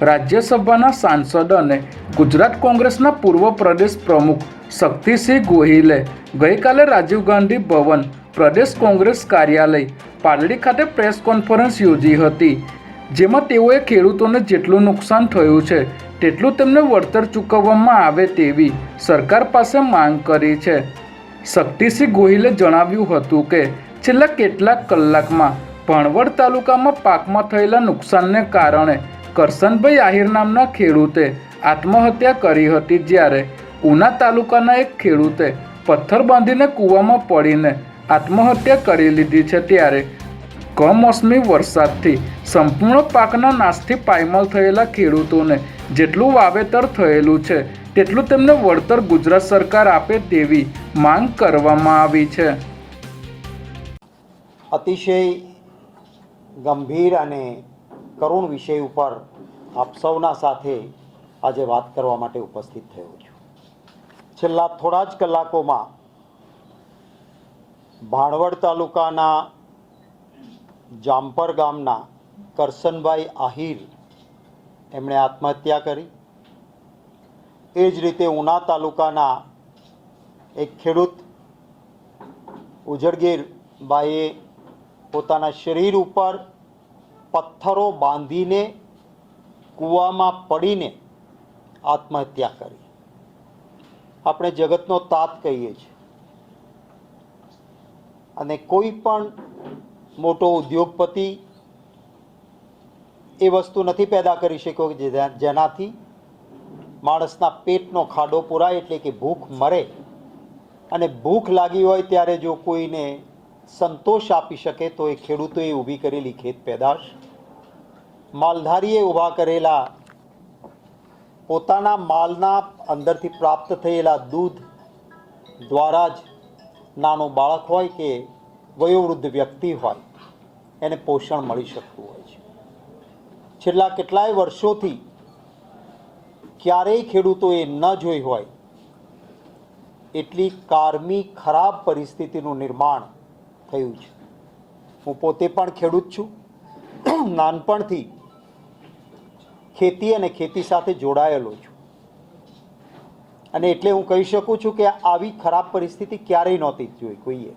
રાજ્યસભાના સાંસદ અને ગુજરાત કોંગ્રેસના પૂર્વ પ્રદેશ પ્રમુખ શક્તિસિંહ ગોહિલે ગઈકાલે રાજીવ ગાંધી ભવન પ્રદેશ કોંગ્રેસ કાર્યાલય પાલડી ખાતે પ્રેસ કોન્ફરન્સ યોજી હતી, જેમાં તેઓએ ખેડૂતોને જેટલું નુકસાન થયું છે, તેટલું તેમને વળતર ચૂકવવામાં આવે તેવી સરકાર પાસે માંગ કરી છે. શક્તિસિંહ ગોહિલે જણાવ્યું હતું કે, છેલ્લા કેટલાક કલાકમાં ભાણવડ તાલુકામાં પાકમાં થયેલા નુકસાનને કારણે કરસનભાઈ આહિર નામના ખેડૂતે આત્મહત્યા કરી હતી જ્યારે ઉના તાલુકાના એક ખેડૂતે પથ્થર બાંધીને કૂવામાં પડીને આત્મહત્યા કરી લીધી છે ત્યારે કમોસમી વરસાદથી સંપૂર્ણ પાકના નાશથી પાયમાલ થયેલા ખેડૂતોને જેટલું વાવેતર થયેલું છે, તેટલું તેમને વળતર ગુજરાત સરકાર આપે તેવી માંગ કરવામાં આવી છે. અતિશય ગંભીર અને કરુણ વિષય ઉપર આપ સૌના સાથે આજે વાત કરવા માટે ઉપસ્થિત થયો છું. છેલ્લા થોડા જ કલાકોમાં ભાણવડ તાલુકાના જામપર ગામના કરસનભાઈ આહિર એમણે આત્મહત્યા કરી. એ જ રીતે ઉના તાલુકાના એક ખેડૂત ઉજળગીરભાઈએ પોતાના શરીર ઉપર પથ્થરો બાંધીને, કૂવામાં પડીને આત્મહત્યા કરી. આપણે જગતનો તાત કહીએ છીએ. અને કોઈ પણ મોટો ઉદ્યોગપતિ એ વસ્તુ નથી પેદા કરી શક્યો કે જેનાથી માણસના પેટનો ખાડો પુરાય એટલે કે ભૂખ મરે. અને ભૂખ લાગી હોય ત્યારે જો કોઈને સંતોષ આપી શકે તો એ ખેડૂતોએ ઊભી કરેલી ખેત પેદાશ માલધારીએ ઊભા કરેલા પોતાના માલના અંદરથી પ્રાપ્ત થયેલા દૂધ દ્વારા જ નાનો બાળક હોય કે વયોવૃદ્ધ વ્યક્તિ હોય, એને પોષણ મળી શકતું હોય છે. છેલ્લા કેટલાય વર્ષોથી ક્યારેય ખેડૂતોએ ન જોઈ હોય એટલી કારમી, ખરાબ પરિસ્થિતિનું નિર્માણ થયું છે. હું પોતે પણ ખેડૂત છું. નાનપણથી ખેતી અને ખેતી સાથે જોડાયેલો છું. અને એટલે હું કહી શકું છું કે આવી ખરાબ પરિસ્થિતિ ક્યારેય નહોતી જોઈ કોઈએ.